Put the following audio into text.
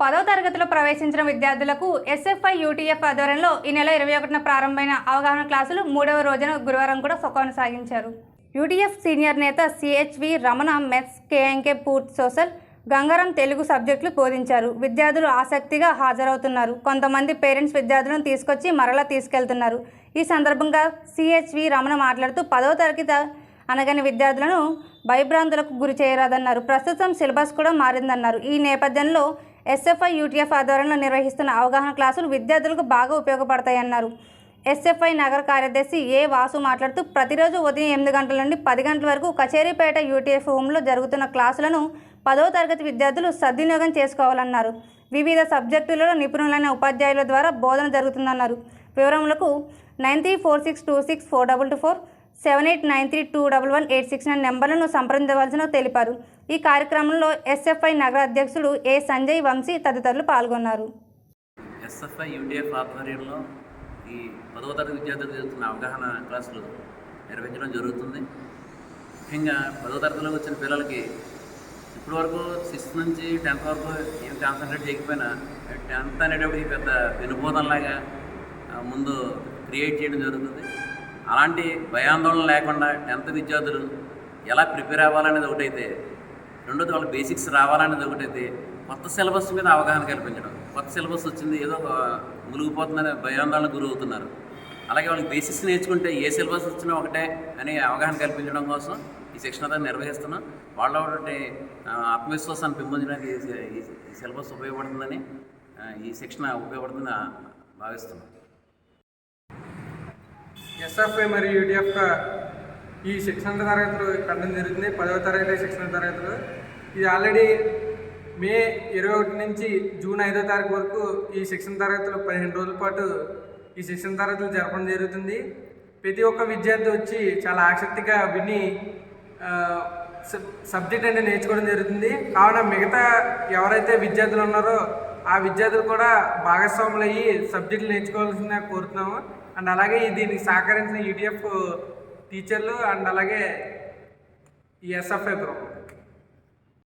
పదో తరగతిలో ప్రవేశించిన విద్యార్థులకు ఎస్ఎఫ్ఐ యూటీఎఫ్ ఆధ్వర్యంలో ఈ నెల ఇరవై ఒకటిన ప్రారంభమైన అవగాహన క్లాసులు మూడవ రోజున గురువారం కూడా కొనసాగించారు. యూటీఎఫ్ సీనియర్ నేత సిహెచ్వి రమణ మెస్ కేఎంకే పూర్తి సోషల్ గంగారం తెలుగు సబ్జెక్టులు బోధించారు. విద్యార్థులు ఆసక్తిగా హాజరవుతున్నారు. కొంతమంది పేరెంట్స్ విద్యార్థులను తీసుకొచ్చి మరలా తీసుకెళ్తున్నారు. ఈ సందర్భంగా సిహెచ్వి రమణ మాట్లాడుతూ పదవ తరగతి అనగానే విద్యార్థులను భయభ్రాంతులకు గురి చేయరాదన్నారు. ప్రస్తుతం సిలబస్ కూడా మారిందన్నారు. ఈ నేపథ్యంలో ఎస్ఎఫ్ఐ యూటీఎఫ్ ఆధ్వర్యంలో నిర్వహిస్తున్న అవగాహన క్లాసులు విద్యార్థులకు బాగా ఉపయోగపడతాయన్నారు. ఎస్ఎఫ్ఐ నగర కార్యదర్శి ఏ వాసు మాట్లాడుతూ ప్రతిరోజు ఉదయం ఎనిమిది గంటల నుండి పది గంటల వరకు కచేరీపేట యూటీఎఫ్ హోంలో జరుగుతున్న క్లాసులను పదవ తరగతి విద్యార్థులు సద్వినియోగం చేసుకోవాలన్నారు. వివిధ సబ్జెక్టులలో నిపుణులైన ఉపాధ్యాయుల ద్వారా బోధన జరుగుతుందన్నారు. వివరములకు nine three four six two six four double two four seven eight nine three two double one eight six nine నెంబర్లను సంప్రదించవలసిన తెలిపారు. ఈ కార్యక్రమంలో ఎస్ఎఫ్ఐ నగర అధ్యక్షుడు ఏ సంజయ్ వంశీ తదితరులు పాల్గొన్నారు. ఎస్ఎఫ్ఐ యూడిఎఫ్ ఆధ్వర్యంలో ఈ పదవ తరగతి విద్యార్థులు జరుగుతున్న అవగాహన క్లాసులు నిర్వహించడం జరుగుతుంది. ముఖ్యంగా పదవ తరగతిలో వచ్చిన పిల్లలకి ఇప్పటివరకు సిక్స్త్ నుంచి టెన్త్ వరకు ఏం కాన్సన్ట్రేట్ చేయకపోయినా టెన్త్ అనేటప్పటికి పెద్ద వినుబోధంలాగా ముందు క్రియేట్ చేయడం జరుగుతుంది. అలాంటి భయాందోళన లేకుండా టెన్త్ విద్యార్థులు ఎలా ప్రిపేర్ అవ్వాలనేది ఒకటైతే రెండోది వాళ్ళ బేసిక్స్ రావాలనేది ఒకటైతే కొత్త సిలబస్ మీద అవగాహన కల్పించడం. కొత్త సిలబస్ వచ్చింది ఏదో ఒక మునిగిపోతుందని భయాందోళన గురవుతున్నారు. అలాగే వాళ్ళకి బేసిక్స్ నేర్చుకుంటే ఏ సిలబస్ వచ్చినా ఒకటే అని అవగాహన కల్పించడం కోసం ఈ శిక్షణ నిర్వహిస్తున్నాం. వాళ్ళ ఒకటి ఆత్మవిశ్వాసాన్ని పెంపొందడానికి ఈ సిలబస్ ఉపయోగపడుతుందని ఈ శిక్షణ ఉపయోగపడుతుందని భావిస్తున్నాం. ఎస్ఎఫ్ఐ మరియు యూడిఎఫ్ ఈ శిక్షణ తరగతులు కట్టడం జరుగుతుంది. పదవ తరగతి శిక్షణ తరగతులు. ఇది ఆల్రెడీ మే ఇరవై ఒకటి నుంచి జూన్ ఐదో తారీఖు వరకు ఈ శిక్షణ తరగతులు పదిహేను రోజుల పాటు ఈ శిక్షణ తరగతులు జరపడం జరుగుతుంది. ప్రతి ఒక్క విద్యార్థి వచ్చి చాలా ఆసక్తిగా విని సబ్- సబ్జెక్ట్ అనేది నేర్చుకోవడం జరుగుతుంది. కావున మిగతా ఎవరైతే విద్యార్థులు ఉన్నారో ఆ విద్యార్థులు కూడా భాగస్వాములు అయ్యి సబ్జెక్టులు నేర్చుకోవాల్సిందిగా కోరుతున్నాము. అండ్ అలాగే దీనికి సహకరించిన యూడిఎఫ్ టీచర్లు అండ్ అలాగే ఈ ఎస్ఎఫ్ఐ గ్రూప్.